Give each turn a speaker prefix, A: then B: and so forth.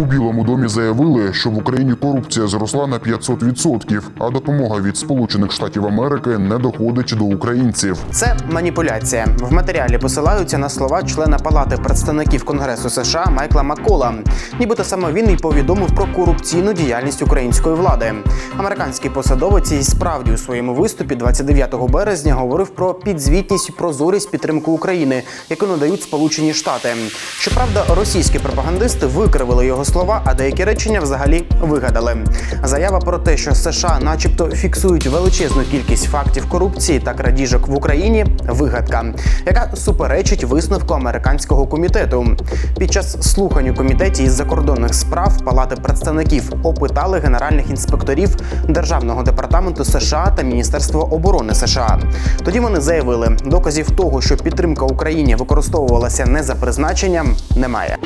A: У Білому домі заявили, що в Україні корупція зросла на 500%, а допомога від Сполучених Штатів Америки не доходить до українців.
B: Це маніпуляція. В матеріалі посилаються на слова члена Палати представників Конгресу США Майкла Маккола. Нібито саме він і повідомив про корупційну діяльність української влади. Американський посадовець і справді у своєму виступі 29 березня говорив про підзвітність прозорість підтримки України, яку надають Сполучені Штати. Щоправда, російські пропагандисти викривили його слова, а деякі речення взагалі вигадали. Заява про те, що США, начебто, фіксують величезну кількість фактів корупції та крадіжок в Україні, вигадка, яка суперечить висновку американського комітету. Під час слухань у комітеті із закордонних справ Палати представників опитали генеральних інспекторів Державного департаменту США та Міністерства оборони США. Тоді вони заявили, доказів того, що підтримка Україні використовувалася не за призначенням, немає.